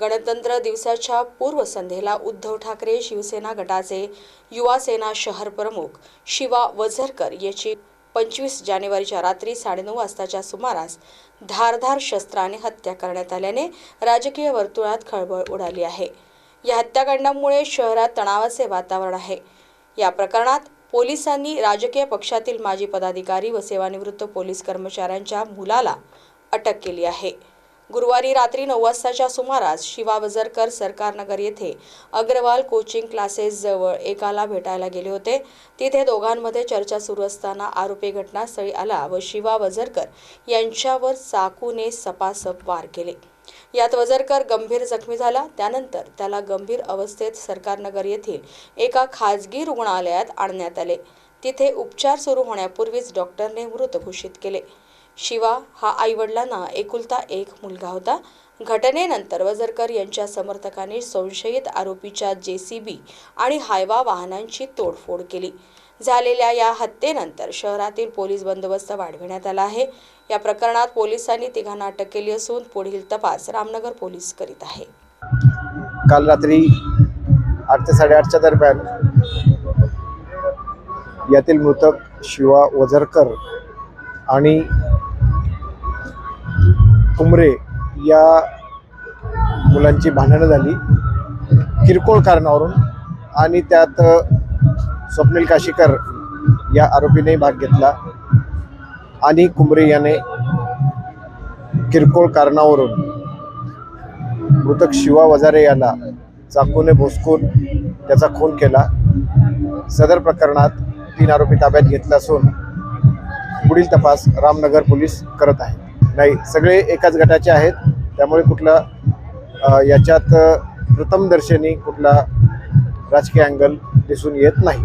गणतंत्र दिवसाच्या पूर्वसंध्येला उद्धव ठाकरे शिवसेना गटाचे युवा सेना शहर प्रमुख शिवा वझरकर याची पंचवीस जानेवारीच्या रात्री साडेनऊ वाजताच्या सुमारास धारधार शस्त्राने हत्या करण्यात आल्याने राजकीय वर्तुळात खळबळ उडाली आहे. या हत्याकांडामुळे शहरात तणावाचे वातावरण आहे. या प्रकरणात पोलिसांनी राजकीय पक्षातील माजी पदाधिकारी व सेवानिवृत्त पोलीस कर्मचाऱ्यांच्या मुलाला अटक केली आहे. गुरुवारी रात्री नऊ वाजताच्या सुमारास शिवा वजरकर सरकारनगर येथे अग्रवाल कोचिंग क्लासेस जवळ एकाला भेटायला गेले होते. तिथे दोघांमध्ये चर्चा सुरू असताना आरोपी घटनास्थळी आला व शिवा वजरकर यांच्यावर चाकूने सपासप वार केले. यात वजरकर गंभीर जखमी झाला. त्यानंतर त्याला गंभीर अवस्थेत सरकारनगर येथील एका खाजगी रुग्णालयात आणण्यात आले. तिथे उपचार सुरू होण्यापूर्वीच डॉक्टरने मृत घोषित केले. शिवा हा आईवडिलांना एकुलता एक मुलगा होता. घटनेनंतर वजरकर यांच्या समर्थकांनी संशयित आरोपीच्या जे सी बी आणि हायवा वाहनांची तोडफोड केली. झालेल्या या हत्येनंतर शहरातील पोलीस बंदोबस्त वाढविण्यात आला आहे. या प्रकरणात पोलिसांनी तिघांना अटक केली असून पुढील तपास रामनगर पोलीस करीत आहे. काल रात्री आठ ते साडेआठच्या दरम्यान यातील मृतक शिवा वझरकर आणि कुमरे या मुलांची भांडणं झाली. किरकोळ कारणावरून आणि त्यात स्वप्नील काशीकर या आरोपीने भाग घेतला आणि कुंबरे याने किरकोळ कारणावरून मृतक शिवा वजारे याला चाकूने भोसकून त्याचा खून केला. सदर प्रकरणात तीन आरोपी ताब्यात घेतला असून पुढील तपास रामनगर पोलीस करत आहेत. नाही सगळे एकाच गटाचे आहेत. त्यामुळे कुठला याच्यात प्रथमदर्शनी कुठला राजकीय अँगल दिसून येत नाही.